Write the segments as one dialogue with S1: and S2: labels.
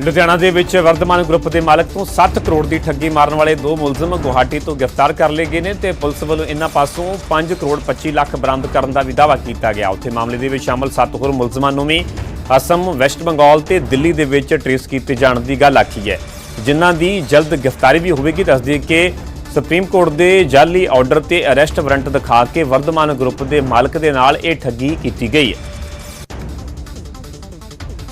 S1: ਲੁਧਿਆਣਾ ਦੇ ਵਿੱਚ ਵਰਧਮਾਨ ਗਰੁੱਪ ਦੇ ਮਾਲਕ ਤੋਂ 7 ਕਰੋੜ ਦੀ ਠੱਗੀ ਮਾਰਨ ਵਾਲੇ ਦੋ ਮੁਲਜ਼ਮ ਗੁਹਾਟੀ ਤੋਂ ਗ੍ਰਿਫਤਾਰ ਕਰ ਲਏ ਗਏ ਨੇ ਤੇ ਪੁਲਿਸ ਵੱਲੋਂ ਇਹਨਾਂ ਪਾਸੋਂ 5 ਕਰੋੜ 25 ਲੱਖ ਬਰਾਮਦ ਕਰਨ ਦਾ ਵੀ ਦਾਅਵਾ ਕੀਤਾ ਗਿਆ। ਉੱਥੇ ਮਾਮਲੇ ਦੇ ਵਿੱਚ ਸ਼ਾਮਲ 7 ਹੋਰ ਮੁਲਜ਼ਮਾਂ ਨੂੰ ਵੀ ਅਸਮ, ਵੈਸਟ ਬੰਗਾਲ ਤੇ ਦਿੱਲੀ ਦੇ ਵਿੱਚ ਟ੍ਰੇਸ ਕੀਤੇ ਜਾਣ ਦੀ ਗੱਲ ਆਖੀ ਹੈ। ਜਿਨ੍ਹਾਂ ਦੀ ਜਲਦ ਗ੍ਰਿਫਤਾਰੀ ਵੀ ਹੋਵੇਗੀ ਦੱਸ ਕਿ ਸੁਪਰੀਮ ਕੋਰਟ ਦੇ ਜਾਲੀ ਆਰਡਰ ਤੇ ਅਰੈਸਟ ਵਾਰੰਟ ਦਿਖਾ ਕੇ ਵਰਧਮਾਨ ਗਰੁੱਪ ਦੇ ਮਾਲਕ ਦੇ ਨਾਲ ਇਹ ਠੱਗੀ ਕੀਤੀ ਗਈ ਹੈ।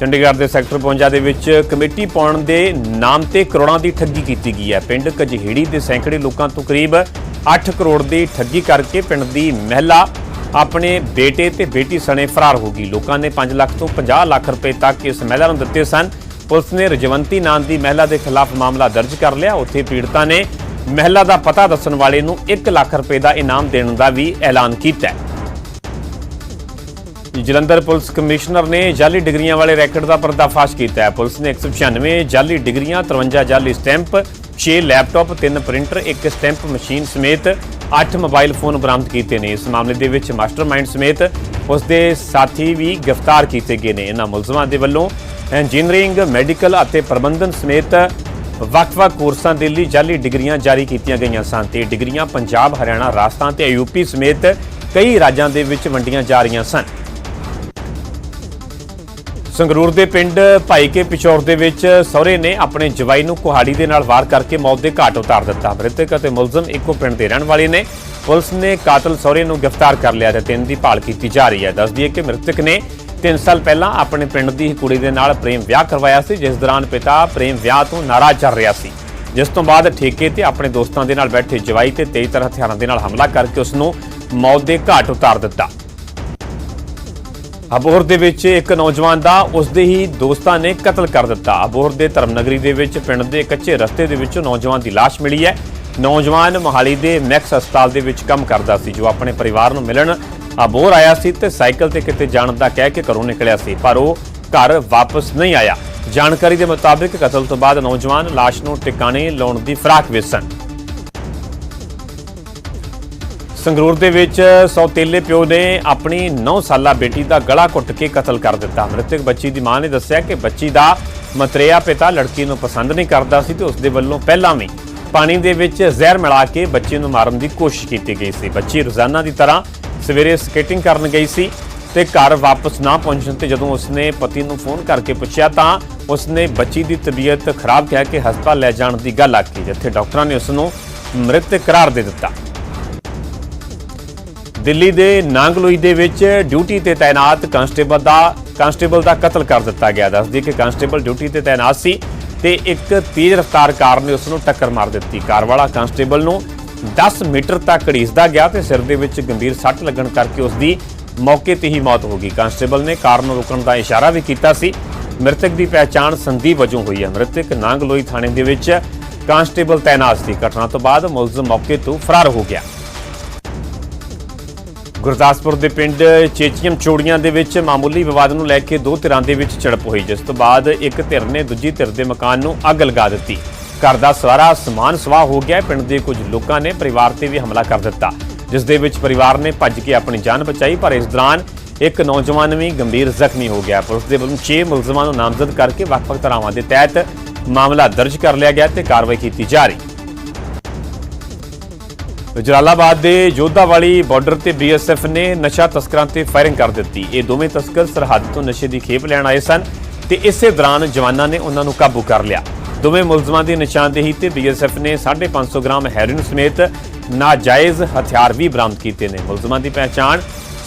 S1: ਚੰਡੀਗੜ੍ਹ ਦੇ ਸੈਕਟਰ 52 ਦੇ ਵਿੱਚ ਕਮੇਟੀ ਪਾਉਣ ਦੇ ਨਾਮ ਤੇ ਕਰੋੜਾਂ ਦੀ ਠੱਗੀ ਕੀਤੀ ਗਈ ਹੈ। ਪਿੰਡ ਕਜਹੀੜੀ ਦੇ ਸੈਂਕੜੇ ਲੋਕਾਂ ਤੋਂ ਕਰੀਬ 8 ਕਰੋੜ ਦੀ ਠੱਗੀ ਕਰਕੇ ਪਿੰਡ ਦੀ ਮਹਿਲਾ ਆਪਣੇ ਬੇਟੇ ਤੇ ਬੇਟੀ ਸਣੇ ਫਰਾਰ ਹੋ ਗਈ। ਲੋਕਾਂ ਨੇ 5 ਲੱਖ ਤੋਂ 50 ਲੱਖ ਰੁਪਏ ਤੱਕ ਇਸ ਮਹਿਲਾ ਨੂੰ ਦਿੱਤੇ ਸਨ। ਪੁਲਿਸ ਨੇ ਰਜਵੰਤੀ ਨਾਮ ਦੀ ਮਹਿਲਾ ਦੇ ਖਿਲਾਫ ਮਾਮਲਾ ਦਰਜ ਕਰ ਲਿਆ। ਉੱਥੇ ਪੀੜਤਾ ਨੇ ਮਹਿਲਾ ਦਾ ਪਤਾ ਦੱਸਣ ਵਾਲੇ ਨੂੰ 1 ਲੱਖ ਰੁਪਏ ਦਾ ਇਨਾਮ ਦੇਣ ਦਾ ਵੀ ਐਲਾਨ ਕੀਤਾ ਹੈ। ਜਲੰਧਰ ਪੁਲਿਸ ਕਮਿਸ਼ਨਰ ਨੇ ਜਾਲੀ ਡਿਗਰੀਆਂ ਵਾਲੇ ਰੈਕਟ ਦਾ ਪਰਦਾਫਾਸ਼ ਕੀਤਾ ਹੈ। ਪੁਲਿਸ ਨੇ 196 ਜਾਲੀ ਡਿਗਰੀਆਂ 53 ਜਾਲੀ ਸਟੈਂਪ 6 ਲੈਪਟਾਪ 3 ਪ੍ਰਿੰਟਰ, ਇੱਕ ਸਟੈਂਪ ਮਸ਼ੀਨ ਸਮੇਤ 8 ਮੋਬਾਈਲ ਫੋਨ ਬਰਾਮਦ ਕੀਤੇ ਨੇ। ਇਸ ਮਾਮਲੇ ਦੇ ਵਿੱਚ ਮਾਸਟਰਮਾਈਂਡ ਸਮੇਤ ਉਸ ਦੇ ਸਾਥੀ ਵੀ ਗ੍ਰਿਫਤਾਰ ਕੀਤੇ ਗਏ ਨੇ। ਇਹਨਾਂ ਮੁਲਜ਼ਮਾਂ ਦੇ ਵੱਲੋਂ ਇੰਜੀਨੀਅਰਿੰਗ, ਮੈਡੀਕਲ ਅਤੇ ਪ੍ਰਬੰਧਨ ਸਮੇਤ ਵੱਖ-ਵੱਖ ਕੋਰਸਾਂ ਦੇ ਲਈ ਜਾਲੀ ਡਿਗਰੀਆਂ ਜਾਰੀ ਕੀਤੀਆਂ ਗਈਆਂ ਸਨ। ਤੇ ਡਿਗਰੀਆਂ ਪੰਜਾਬ, ਹਰਿਆਣਾ, ਰਾਜਸਥਾਨ ਤੇ ਯੂਪੀ ਸਮੇਤ ਕਈ ਰਾਜਾਂ ਦੇ ਵਿੱਚ ਵੰਡੀਆਂ ਜਾ ਰਹੀਆਂ ਸਨ। ਸੰਗਰੂਰ ਦੇ ਪਿੰਡ ਭਾਈਕੇ ਪਿਛੌਰ ਦੇ ਵਿੱਚ ਸਹੁਰੇ ਨੇ ਆਪਣੇ ਜਵਾਈ ਨੂੰ ਕੁਹਾੜੀ ਦੇ ਨਾਲ ਵਾਰ ਕਰਕੇ ਮੌਤ ਦੇ ਘਾਟ ਉਤਾਰ ਦਿੱਤਾ। ਮ੍ਰਿਤਕ ਅਤੇ ਮੁਲਜ਼ਮ ਇੱਕੋ ਪਿੰਡ ਦੇ ਰਹਿਣ ਵਾਲੇ ਨੇ। ਪੁਲਿਸ ਨੇ ਕਾਤਲ ਸਹੁਰੇ ਨੂੰ ਗ੍ਰਿਫਤਾਰ ਕਰ ਲਿਆ ਤੇ ਤਿੰਨ ਦੀ ਭਾਲ ਕੀਤੀ ਜਾ ਰਹੀ ਹੈ। ਦੱਸ ਦਈਏ ਕਿ ਮ੍ਰਿਤਕ ਨੇ 3 ਸਾਲ ਪਹਿਲਾਂ ਆਪਣੇ ਪਿੰਡ ਦੀ ਕੁੜੀ ਦੇ ਨਾਲ ਪ੍ਰੇਮ ਵਿਆਹ ਕਰਵਾਇਆ ਸੀ, ਜਿਸ ਦੌਰਾਨ ਪਿਤਾ ਪ੍ਰੇਮ ਵਿਆਹ ਤੋਂ ਨਾਰਾਜ਼ ਚੱਲ ਰਿਹਾ ਸੀ। ਜਿਸ ਤੋਂ ਬਾਅਦ ਠੇਕੇ ਤੇ ਆਪਣੇ ਦੋਸਤਾਂ ਦੇ ਨਾਲ ਬੈਠੇ ਜਵਾਈ ਤੇ ਤੇਜ਼ ਤਰ੍ਹਾਂ ਹਥਿਆਰਾਂ ਦੇ ਨਾਲ ਹਮਲਾ ਕਰਕੇ ਉਸ ਨੂੰ ਮੌਤ ਦੇ ਘਾਟ ਉਤਾਰ ਦਿੱਤਾ। ਅਬੋਹਰ ਦੇ ਵਿੱਚ ਇੱਕ ਨੌਜਵਾਨ ਦਾ, ਉਸਦੇ ਹੀ ਦੋਸਤਾਂ ਨੇ ਕਤਲ ਕਰ ਦਿੱਤਾ। ਅਬੋਹਰ ਦੇ ਧਰਮਨਗਰੀ ਦੇ ਵਿੱਚ, ਪਿੰਡ ਦੇ ਕੱਚੇ ਰਸਤੇ ਦੇ ਵਿੱਚੋਂ ਨੌਜਵਾਨ ਦੀ ਲਾਸ਼ ਮਿਲੀ ਹੈ। ਨੌਜਵਾਨ ਮੋਹਾਲੀ ਦੇ ਮੈਕਸ ਹਸਪਤਾਲ ਦੇ ਵਿੱਚ ਕੰਮ ਕਰਦਾ ਸੀ, ਜੋ ਆਪਣੇ ਪਰਿਵਾਰ ਨੂੰ ਮਿਲਣ ਅਬੋਹਰ ਆਇਆ ਸੀ ਤੇ ਸਾਈਕਲ ਤੇ ਕਿਤੇ ਜਾਣ ਦਾ ਕਹਿ ਕੇ ਘਰੋਂ ਨਿਕਲਿਆ ਸੀ, ਪਰ ਉਹ ਘਰ ਵਾਪਸ ਨਹੀਂ ਆਇਆ। ਜਾਣਕਾਰੀ ਦੇ ਮੁਤਾਬਿਕ ਕਤਲ ਤੋਂ ਬਾਅਦ ਨੌਜਵਾਨ ਲਾਸ਼ ਨੂੰ ਟਿਕਾਣੇ ਲਾਉਣ ਦੀ ਫਰਾਕ ਵਿੱਚ ਸਨ ਸੰਗਰੂਰ ਦੇ ਵਿੱਚ ਸੌਤੇਲੇ ਪਿਓ ਨੇ ਆਪਣੀ 9 ਸਾਲਾ ਬੇਟੀ ਦਾ ਗਲਾ ਘੁੱਟ ਕੇ ਕਤਲ ਕਰ ਦਿੱਤਾ। ਮ੍ਰਿਤਕ ਬੱਚੀ ਦੀ ਮਾਂ ਨੇ ਦੱਸਿਆ ਕਿ ਬੱਚੀ ਦਾ ਮਤਰੇਆ ਪਿਤਾ ਲੜਕੀ ਨੂੰ ਪਸੰਦ ਨਹੀਂ ਕਰਦਾ ਸੀ ਤੇ ਉਸ ਦੇ ਵੱਲੋਂ ਪਹਿਲਾਂ ਵੀ ਪਾਣੀ ਦੇ ਵਿੱਚ ਜ਼ਹਿਰ ਮਿਲਾ ਕੇ ਬੱਚੀ ਨੂੰ ਮਾਰਨ ਦੀ ਕੋਸ਼ਿਸ਼ ਕੀਤੀ ਗਈ ਸੀ। ਬੱਚੀ ਰੋਜ਼ਾਨਾ ਦੀ ਤਰ੍ਹਾਂ ਸਵੇਰੇ ਸਕੇਟਿੰਗ ਕਰਨ ਗਈ ਸੀ ਤੇ ਘਰ ਵਾਪਸ ਨਾ ਪਹੁੰਚਣ ਤੇ ਜਦੋਂ ਉਸਨੇ ਪਤੀ ਨੂੰ ਫੋਨ ਕਰਕੇ ਪੁੱਛਿਆ ਤਾਂ ਉਸਨੇ ਬੱਚੀ ਦੀ ਤਬੀਅਤ ਖਰਾਬ ਕਹਿ ਕੇ ਹਸਪਤਾਲ ਲੈ ਜਾਣ ਦੀ ਗੱਲ ਆਖੀ, ਜਿੱਥੇ ਡਾਕਟਰਾਂ ਨੇ ਉਸ ਨੂੰ ਮ੍ਰਿਤ ਕਰਾਰ ਦੇ ਦਿੱਤਾ। ਦਿੱਲੀ ਦੇ ਨਾਂਗਲੋਈ ਦੇ ਵਿੱਚ ਡਿਊਟੀ ਤੇ ਤਾਇਨਾਤ ਕਾਂਸਟੇਬਲ ਦਾ ਕਾਂਸਟੇਬਲ ਦਾ ਕਤਲ ਕਰ ਦਿੱਤਾ ਗਿਆ। ਦੱਸਦੀ ਕਿ ਕਾਂਸਟੇਬਲ ਡਿਊਟੀ ਤੇ ਤਾਇਨਾਤ ਸੀ ਤੇ ਇੱਕ ਤੇਜ਼ ਰਫ਼ਤਾਰ ਕਾਰ ਨੇ ਉਸ ਨੂੰ ਟੱਕਰ ਮਾਰ ਦਿੱਤੀ। ਕਾਰ ਵਾਲਾ ਕਾਂਸਟੇਬਲ ਨੂੰ 10 ਮੀਟਰ ਤੱਕ ਘੜੀਸਦਾ ਗਿਆ ਤੇ ਸਿਰ ਦੇ ਵਿੱਚ ਗੰਭੀਰ ਸੱਟ ਲੱਗਣ ਕਰਕੇ ਉਸ ਦੀ ਮੌਕੇ ਤੇ ਹੀ ਮੌਤ ਹੋ ਗਈ। ਕਾਂਸਟੇਬਲ ਨੇ ਕਾਰ ਨੂੰ ਰੋਕਣ ਦਾ ਇਸ਼ਾਰਾ ਵੀ ਕੀਤਾ ਸੀ। ਮ੍ਰਿਤਕ ਦੀ ਪਹਿਚਾਣ ਸੰਦੀਪ ਵਜੋਂ ਹੋਈ ਹੈ। ਮ੍ਰਿਤਕ ਨਾਂਗਲੋਈ ਥਾਣੇ ਦੇ ਵਿੱਚ ਕਾਂਸਟੇਬਲ ਤਾਇਨਾਤ ਸੀ। ਘਟਨਾ ਤੋਂ ਬਾਅਦ ਮੁਲਜ਼ਮ ਮੌਕੇ ਤੋਂ ਫਰਾਰ ਹੋ ਗਿਆ। ਗੁਰਦਾਸਪੁਰ ਦੇ ਪਿੰਡ ਚੇਚੀਮ ਚੋੜੀਆਂ ਦੇ ਵਿੱਚ ਮਾਮੂਲੀ ਵਿਵਾਦ ਨੂੰ ਲੈ ਕੇ ਦੋ ਧਿਰਾਂ ਦੇ ਵਿੱਚ ਝੜਪ ਹੋਈ, ਜਿਸ ਤੋਂ ਬਾਅਦ ਇੱਕ ਧਿਰ ਨੇ ਦੂਜੀ ਧਿਰ ਦੇ ਮਕਾਨ ਨੂੰ ਅੱਗ ਲਗਾ ਦਿੱਤੀ। ਘਰ ਦਾ ਸਾਰਾ ਸਮਾਨ ਸਵਾਹ ਹੋ ਗਿਆ, ਪਿੰਡ ਦੇ ਕੁਝ ਲੋਕਾਂ ਨੇ ਪਰਿਵਾਰ ਤੇ ਵੀ ਹਮਲਾ ਕਰ ਦਿੱਤਾ, ਜਿਸ ਦੇ ਵਿੱਚ ਪਰਿਵਾਰ ਨੇ ਭੱਜ ਕੇ ਆਪਣੀ ਜਾਨ ਬਚਾਈ, ਪਰ ਇਸ ਦੌਰਾਨ ਇੱਕ ਨੌਜਵਾਨ ਵੀ ਗੰਭੀਰ ਜ਼ਖਮੀ ਹੋ ਗਿਆ। ਪੁਲਿਸ ਦੇ ਵੱਲੋਂ 6 ਮੁਲਜ਼ਮਾਂ ਨੂੰ ਨਾਮਜ਼ਦ ਕਰਕੇ ਵੱਖ-ਵੱਖ ਧਾਰਾਵਾਂ ਦੇ ਤਹਿਤ ਮਾਮਲਾ ਦਰਜ ਕਰ ਲਿਆ ਗਿਆ ਤੇ ਕਾਰਵਾਈ ਕੀਤੀ ਜਾ ਰਹੀ। ਜਲਾਲਾਬਾਦ ਦੇ ਜੋਧਾਵਾਲੀ ਬਾਰਡਰ ਤੇ ਬੀਐਸਐਫ ਨੇ ਨਸ਼ਾ ਤਸਕਰਾਂ ਤੇ ਫਾਇਰਿੰਗ ਕਰ ਦਿੱਤੀ। ਇਹ ਦੋਵੇਂ ਤਸਕਰ ਸਰਹੱਦ ਤੋਂ ਨਸ਼ੇ ਦੀ ਖੇਪ ਲੈਣ ਆਏ ਸਨ ਤੇ ਇਸੇ ਦੌਰਾਨ ਜਵਾਨਾਂ ਨੇ ਉਹਨਾਂ ਨੂੰ ਕਾਬੂ ਕਰ ਲਿਆ। ਦੋਵੇਂ ਮੁਲਜ਼ਮਾਂ ਦੀ ਨਿਸ਼ਾਨਦੇਹੀ ਤੇ ਬੀਐਸਐਫ ਨੇ 550 ਗ੍ਰਾਮ ਹੈਰੋਇਨ ਸਮੇਤ ਨਾਜਾਇਜ਼ ਹਥਿਆਰ ਵੀ ਬਰਾਮਦ ਕੀਤੇ ਨੇ। ਮੁਲਜ਼ਮਾਂ ਦੀ ਪਹਿਚਾਣ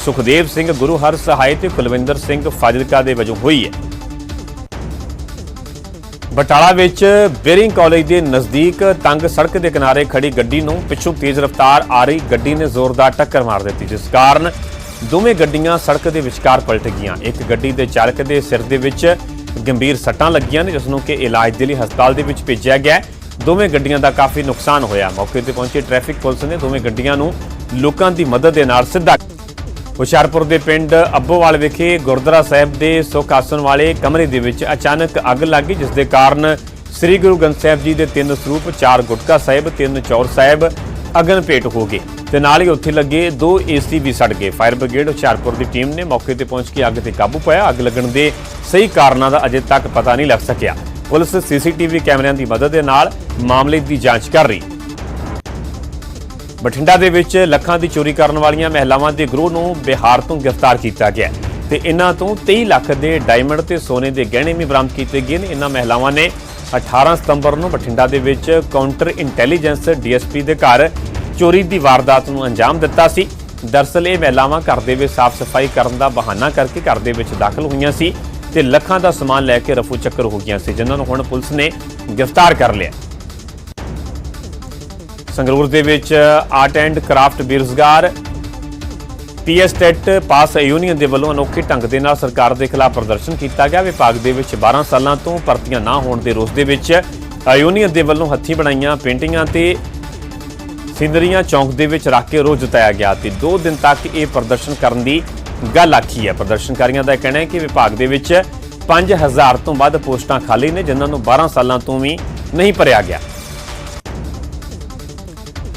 S1: ਸੁਖਦੇਵ ਸਿੰਘ, ਗੁਰੂ ਹਰ ਸਹਾਇ ਤੇ ਕੁਲਵਿੰਦਰ ਸਿੰਘ ਫਾਜ਼ਿਲਕਾ ਦੇ ਵਜੋਂ ਹੋਈ ਹੈ। ਬਟਾਲਾ ਵਿੱਚ ਬੇਰਿੰਗ ਕਾਲਜ ਦੇ ਨਜ਼ਦੀਕ ਤੰਗ ਸੜਕ ਦੇ ਕਿਨਾਰੇ ਖੜੀ ਗੱਡੀ ਨੂੰ ਪਿੱਛੋਂ ਤੇਜ਼ ਰਫ਼ਤਾਰ ਆ ਰਹੀ ਗੱਡੀ ਨੇ ਜ਼ੋਰਦਾਰ ਟੱਕਰ ਮਾਰ ਦਿੱਤੀ, ਜਿਸ ਕਾਰਨ ਦੋਵੇਂ ਗੱਡੀਆਂ ਸੜਕ ਦੇ ਵਿਚਕਾਰ ਪਲਟ ਗਈਆਂ। ਇੱਕ ਗੱਡੀ ਦੇ ਚਾਲਕ ਦੇ ਸਿਰ ਦੇ ਵਿੱਚ ਗੰਭੀਰ ਸੱਟਾਂ ਲੱਗੀਆਂ ਨੇ, ਜਿਸ ਨੂੰ ਕਿ ਇਲਾਜ ਦੇ ਲਈ ਹਸਪਤਾਲ ਦੇ ਵਿੱਚ ਭੇਜਿਆ ਗਿਆ ਦੋਵੇਂ ਗੱਡੀਆਂ ਦਾ ਕਾਫੀ ਨੁਕਸਾਨ ਹੋਇਆ। ਮੌਕੇ ਤੇ ਪਹੁੰਚੀ ਟ੍ਰੈਫਿਕ ਪੁਲਿਸ ਨੇ ਦੋਵੇਂ ਗੱਡੀਆਂ ਨੂੰ ਲੋਕਾਂ ਦੀ ਮਦਦ ਦੇ ਨਾਲ ਸਿੱਧਾ ਹੁਸ਼ਿਆਰਪੁਰ ਦੇ ਪਿੰਡ ਅੱਬੋਵਾਲ ਵਿਖੇ ਗੁਰਦੁਆਰਾ ਸਾਹਿਬ ਦੇ ਸੁੱਖ ਆਸਣ ਵਾਲੇ ਕਮਰੇ ਦੇ ਵਿੱਚ ਅਚਾਨਕ ਅੱਗ ਲੱਗ ਗਈ, ਜਿਸ ਦੇ ਕਾਰਨ ਸ੍ਰੀ ਗੁਰੂ ਗ੍ਰੰਥ ਸਾਹਿਬ ਜੀ ਦੇ ਤਿੰਨ ਸਰੂਪ, ਚਾਰ ਗੁਟਕਾ ਸਾਹਿਬ, ਤਿੰਨ ਚੌਰ ਸਾਹਿਬ ਅਗਨ ਭੇਟ ਹੋ ਗਏ ਤੇ ਨਾਲ ਹੀ ਉੱਥੇ ਲੱਗੇ ਦੋ ਏਸੀ ਵੀ ਸੜ ਗਏ। ਫਾਇਰ ਬ੍ਰਿਗੇਡ ਹੁਸ਼ਿਆਰਪੁਰ ਦੀ ਟੀਮ ਨੇ ਮੌਕੇ ਤੇ ਪਹੁੰਚ ਕੇ ਅੱਗ ਤੇ ਕਾਬੂ ਪਾਇਆ। ਅੱਗ ਲੱਗਣ ਦੇ ਸਹੀ ਕਾਰਨਾਂ ਦਾ ਅਜੇ ਤੱਕ ਪਤਾ ਨਹੀਂ ਲੱਗ ਸਕਿਆ। ਪੁਲਿਸ ਸੀਸੀਟੀਵੀ ਕੈਮਰਿਆਂ ਦੀ ਮਦਦ ਦੇ ਨਾਲ ਮਾਮਲੇ ਦੀ ਜਾਂਚ ਕਰ ਰਹੀ। ਬਠਿੰਡਾ ਦੇ ਵਿੱਚ ਲੱਖਾਂ ਦੀ ਚੋਰੀ ਕਰਨ ਵਾਲੀਆਂ ਮਹਿਲਾਵਾਂ ਦੇ ਗਰੋਹ ਨੂੰ ਬਿਹਾਰ ਤੋਂ ਗ੍ਰਿਫਤਾਰ ਕੀਤਾ ਗਿਆ ਹੈ ਤੇ ਇਹਨਾਂ ਤੋਂ 23 ਲੱਖ ਦੇ ਡਾਇਮੰਡ ਤੇ ਸੋਨੇ ਦੇ ਗਹਿਣੇ ਵੀ ਬਰਾਮਦ ਕੀਤੇ ਗਏ ਨੇ। ਇਹਨਾਂ ਮਹਿਲਾਵਾਂ ਨੇ 18 ਸਤੰਬਰ ਨੂੰ ਬਠਿੰਡਾ ਦੇ ਵਿੱਚ ਕਾਊਂਟਰ ਇੰਟੈਲੀਜੈਂਸ ਡੀਐਸਪੀ ਦੇ ਘਰ ਚੋਰੀ ਦੀ ਵਾਰਦਾਤ ਨੂੰ ਅੰਜਾਮ ਦਿੱਤਾ ਸੀ। ਦਰਸਲ ਇਹ ਮਹਿਲਾਵਾਂ ਘਰ ਦੇ ਵਿੱਚ ਸਾਫ਼ ਸਫ਼ਾਈ ਕਰਨ ਦਾ ਬਹਾਨਾ ਕਰਕੇ ਘਰ ਦੇ ਵਿੱਚ ਦਾਖਲ ਹੋਈਆਂ ਸੀ ਤੇ ਲੱਖਾਂ ਦਾ ਸਮਾਨ ਲੈ ਕੇ ਰਫੂ ਚੱਕਰ ਹੋ ਗਈਆਂ ਸੀ, ਜਿਨ੍ਹਾਂ ਨੂੰ ਹੁਣ ਪੁਲਿਸ ਨੇ ਗ੍ਰਿਫਤਾਰ ਕਰ ਲਿਆ ਸੰਗਰੂਰ ਦੇ ਵਿੱਚ ਆਰਟ ਐਂਡ ਕਰਾਫਟ ਬੇਰੁਜ਼ਗਾਰ, ਪੀਐਸ ਟੈਟ ਪਾਸ ਯੂਨੀਅਨ ਦੇ ਵੱਲੋਂ ਅਨੋਖੇ ਢੰਗ ਦੇ ਨਾਲ ਸਰਕਾਰ ਦੇ ਖਿਲਾਫ ਪ੍ਰਦਰਸ਼ਨ ਕੀਤਾ ਗਿਆ। ਵਿਭਾਗ ਦੇ ਵਿੱਚ 12 ਸਾਲਾਂ ਤੋਂ ਭਰਤੀਆਂ ਨਾ ਹੋਣ ਦੇ ਰੋਸ ਦੇ ਵਿੱਚ ਯੂਨੀਅਨ ਦੇ ਵੱਲੋਂ ਹੱਥੀਂ ਬਣਾਈਆਂ ਪੇਂਟਿੰਗਾਂ ਤੇ ਸਿੰਦਰੀਆਂ ਚੌਂਕ ਦੇ ਵਿੱਚ ਰੱਖ ਕੇ ਰੋਜ਼ ਜਤਾਇਆ ਗਿਆ ਤੇ 2 ਦਿਨ ਤੱਕ ਇਹ ਪ੍ਰਦਰਸ਼ਨ ਕਰਨ ਦੀ ਗੱਲ ਆਖੀ ਹੈ। ਪ੍ਰਦਰਸ਼ਨਕਾਰੀਆਂ ਦਾ ਕਹਿਣਾ ਹੈ ਕਿ ਵਿਭਾਗ ਦੇ ਵਿੱਚ 5000 ਤੋਂ ਵੱਧ ਪੋਸਟਾਂ ਖਾਲੀ ਨੇ, ਜਿਨ੍ਹਾਂ ਨੂੰ 12 ਸਾਲਾਂ ਤੋਂ ਵੀ ਨਹੀਂ ਭਰਿਆ ਗਿਆ।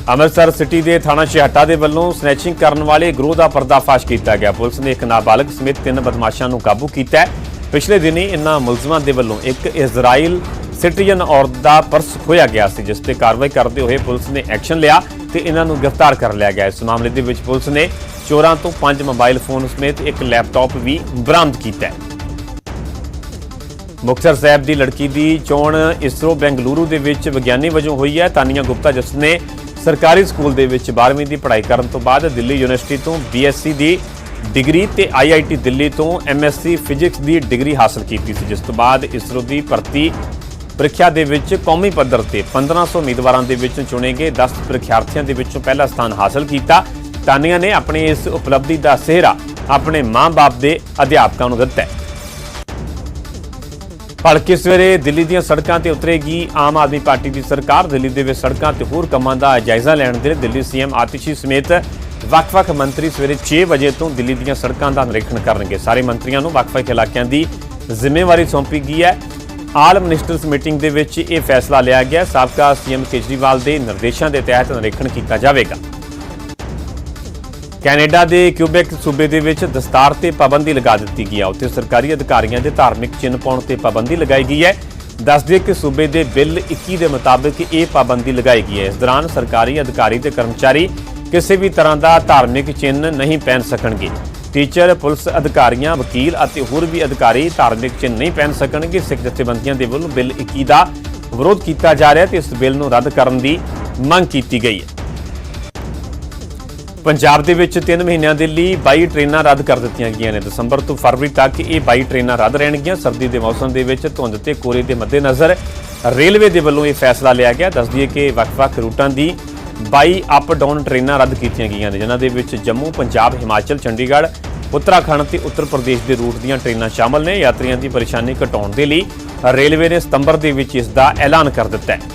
S1: ਅੰਮ੍ਰਿਤਸਰ ਸਿਟੀ ਦੇ ਥਾਣਾ ਛਿਹਾਟਾ ਦੇ ਵੱਲੋਂ ਸਨੈਚਿੰਗ ਕਰਨ ਵਾਲੇ ਗਰੋਹ ਦਾ ਪਰਦਾਫਾਸ਼ ਕੀਤਾ ਗਿਆ। ਪੁਲਿਸ ਨੇ ਇੱਕ ਨਾਬਾਲਗ ਸਮੇਤ ਤਿੰਨ ਬਦਮਾਸ਼ਾਂ ਨੂੰ ਕਾਬੂ ਕੀਤਾ ਪਿਛਲੇ ਦਿਨੀ ਇਨ੍ਹਾਂ ਮੁਲਜ਼ਮਾਂ ਦੇ ਵੱਲੋਂ ਇੱਕ ਇਜ਼ਰਾਈਲ ਸਿਟੀਜ਼ਨ ਔਰਤ ਦਾ ਪਰਸ ਖੋਇਆ ਗਿਆ ਸੀ, ਜਿਸ ਤੇ ਕਾਰਵਾਈ ਕਰਦੇ ਹੋਏ ਪੁਲਿਸ ਨੇ ਐਕਸ਼ਨ ਲਿਆ ਤੇ ਇਹਨਾਂ ਨੂੰ ਗ੍ਰਿਫਤਾਰ ਕਰ ਲਿਆ ਗਿਆ। ਇਸ ਮਾਮਲੇ ਦੇ ਵਿੱਚ ਪੁਲਿਸ ਨੇ ਚੋਰਾਂ ਤੋਂ ਪੰਜ ਮੋਬਾਈਲ ਫੋਨ ਸਮੇਤ ਇੱਕ ਲੈਪਟਾਪ ਵੀ ਬਰਾਮਦ ਕੀਤਾ ਹੈ। ਮੁਕਤਸਰ ਸਾਹਿਬ ਦੀ ਲੜਕੀ ਦੀ ਚੋਣ ਇਸਰੋ ਬੈਂਗਲੁਰੂ ਦੇ ਵਿੱਚ ਵਿਗਿਆਨੀ ਵਜੋਂ ਹੋਈ ਹੈ। ਤਾਨੀਆ ਗੁਪਤਾ, ਜਿਸ ਨੇ ਸਰਕਾਰੀ ਸਕੂਲ ਦੇ ਵਿੱਚ 12ਵੀਂ ਦੀ ਪੜ੍ਹਾਈ ਕਰਨ ਤੋਂ ਬਾਅਦ ਦਿੱਲੀ ਯੂਨੀਵਰਸਿਟੀ ਤੋਂ ਬੀਐਸਸੀ ਦੀ ਡਿਗਰੀ ਤੇ ਆਈਆਈਟੀ ਦਿੱਲੀ ਤੋਂ ਐਮਐਸਸੀ ਫਿਜ਼ਿਕਸ ਦੀ ਡਿਗਰੀ ਹਾਸਲ ਕੀਤੀ ਸੀ, ਜਿਸ ਤੋਂ ਬਾਅਦ ਇਸਰੋ ਦੀ ਭਰਤੀ ਪ੍ਰੀਖਿਆ ਦੇ ਵਿੱਚ ਕੌਮੀ ਪੱਧਰ ਤੇ 1500 ਉਮੀਦਵਾਰਾਂ ਦੇ ਵਿੱਚੋਂ ਚੁਣੇ ਗਏ 10 ਪ੍ਰੀਖਿਆਰਥੀਆਂ ਦੇ ਵਿੱਚੋਂ ਪਹਿਲਾ ਸਥਾਨ ਹਾਸਲ ਕੀਤਾ। ਤਾਨੀਆਂ ਨੇ ਆਪਣੀ ਇਸ ਉਪਲਬਧੀ ਦਾ ਸਿਹਰਾ ਆਪਣੇ ਮਾਂ-ਬਾਪ ਦੇ ਅਧਿਆਪਕਾਂ ਨੂੰ ਦਿੱਤਾ ਹੈ। ਭਲਕੇ ਸਵੇਰੇ ਦਿੱਲੀ ਦੀਆਂ ਸੜਕਾਂ ਤੇ ਉਤਰੇਗੀ ਆਮ ਆਦਮੀ ਪਾਰਟੀ ਦੀ ਸਰਕਾਰ। ਦਿੱਲੀ ਦੇ ਵਿੱਚ ਸੜਕਾਂ ਤੇ ਹੋਰ ਕੰਮਾਂ ਦਾ ਜਾਇਜ਼ਾ ਲੈਣ ਦੇ ਲਈ ਦਿੱਲੀ ਸੀਐਮ ਆਤਿਸ਼ੀ ਸਮੇਤ ਵੱਖ-ਵੱਖ ਮੰਤਰੀ ਸਵੇਰੇ 6 ਵਜੇ ਤੋਂ ਦਿੱਲੀ ਦੀਆਂ ਸੜਕਾਂ ਦਾ ਨਿਰੀਖਣ ਕਰਨਗੇ। ਸਾਰੇ ਮੰਤਰੀਆਂ ਨੂੰ ਵੱਖ-ਵੱਖ ਇਲਾਕਿਆਂ ਦੀ ਜ਼ਿੰਮੇਵਾਰੀ ਸੌਂਪੀ ਗਈ ਹੈ। ਆਲ ਮਿਨਿਸਟਰਸ ਮੀਟਿੰਗ ਦੇ ਵਿੱਚ ਇਹ ਫੈਸਲਾ ਲਿਆ ਗਿਆ। ਸਾਬਕਾ ਸੀਐਮ ਕੇਜਰੀਵਾਲ ਦੇ ਨਿਰਦੇਸ਼ਾਂ ਦੇ ਤਹਿਤ ਨਿਰੀਖਣ ਕੀਤਾ ਜਾਵੇਗਾ। ਕੈਨੇਡਾ ਦੇ ਕਿਊਬੈਕ ਸੂਬੇ ਦੇ ਵਿੱਚ ਦਸਤਾਰ ਤੇ ਪਾਬੰਦੀ ਲਗਾ ਦਿੱਤੀ ਗਈ ਹੈ ਉੱਥੇ ਸਰਕਾਰੀ ਅਧਿਕਾਰੀਆਂ ਦੇ ਧਾਰਮਿਕ ਚਿੰਨ੍ਹ ਪਾਉਣ ਤੇ ਪਾਬੰਦੀ ਲਗਾਈ ਗਈ ਹੈ। ਦੱਸ ਦਈਏ ਕਿ ਸੂਬੇ ਦੇ ਬਿੱਲ 21 ਦੇ ਮੁਤਾਬਕ ਇਹ ਪਾਬੰਦੀ ਲਗਾਈ ਗਈ ਹੈ। ਇਸ ਦੌਰਾਨ ਸਰਕਾਰੀ ਅਧਿਕਾਰੀ ਤੇ ਕਰਮਚਾਰੀ ਕਿਸੇ ਵੀ ਤਰ੍ਹਾਂ ਦਾ ਧਾਰਮਿਕ ਚਿੰਨ੍ਹ ਨਹੀਂ ਪਹਿਨ ਸਕਣਗੇ। ਟੀਚਰ, ਪੁਲਿਸ ਅਧਿਕਾਰੀਆਂ, ਵਕੀਲ ਅਤੇ ਹੋਰ ਵੀ ਅਧਿਕਾਰੀ ਧਾਰਮਿਕ ਚਿੰਨ੍ਹ ਨਹੀਂ ਪਹਿਨ ਸਕਣਗੇ। ਸਿੱਖ ਜਥੇਬੰਦੀਆਂ ਦੇ ਵੱਲੋਂ ਬਿੱਲ 21 ਦਾ ਵਿਰੋਧ ਕੀਤਾ ਜਾ ਰਿਹਾ ਤੇ ਇਸ ਬਿੱਲ ਨੂੰ ਰੱਦ ਕਰਨ ਦੀ ਮੰਗ ਕੀਤੀ ਗਈ ਹੈ। ਪੰਜਾਬ ਦੇ ਵਿੱਚ 3 ਮਹੀਨਿਆਂ ਦੇ ਲਈ 22 ਟ੍ਰੇਨਾਂ ਰੱਦ ਕਰ ਦਿੱਤੀਆਂ ਗਈਆਂ ਨੇ। ਦਸੰਬਰ ਤੋਂ ਫਰਵਰੀ ਤੱਕ ਇਹ 22 ਟ੍ਰੇਨਾਂ ਰੱਦ ਰਹਿਣਗੀਆਂ। ਸਰਦੀ ਦੇ ਮੌਸਮ ਦੇ ਵਿੱਚ ਧੁੰਦ ਤੇ ਕੋਰੇ ਦੇ ਮੱਦੇਨਜ਼ਰ ਰੇਲਵੇ ਦੇ ਵੱਲੋਂ ਇਹ ਫੈਸਲਾ ਲਿਆ ਗਿਆ। ਦੱਸ ਦਈਏ ਕਿ ਵੱਖ-ਵੱਖ ਰੂਟਾਂ ਦੀ 22 ਅਪ ਡਾਊਨ ਟ੍ਰੇਨਾਂ ਰੱਦ ਕੀਤੀਆਂ ਗਈਆਂ ਨੇ, ਜਿਨ੍ਹਾਂ ਦੇ ਵਿੱਚ ਜੰਮੂ, ਪੰਜਾਬ, ਹਿਮਾਚਲ, ਚੰਡੀਗੜ੍ਹ, ਉੱਤਰਾਖੰਡ ਤੇ ਉੱਤਰ ਪ੍ਰਦੇਸ਼ ਦੇ ਰੂਟ ਦੀਆਂ ਟ੍ਰੇਨਾਂ ਸ਼ਾਮਲ ਨੇ। ਯਾਤਰੀਆਂ ਦੀ ਪਰੇਸ਼ਾਨੀ ਘਟਾਉਣ ਦੇ ਲਈ ਰੇਲਵੇ ਨੇ ਸਤੰਬਰ ਦੇ ਵਿੱਚ ਇਸ ਦਾ ਐਲਾਨ ਕਰ ਦਿੱਤਾ ਹੈ।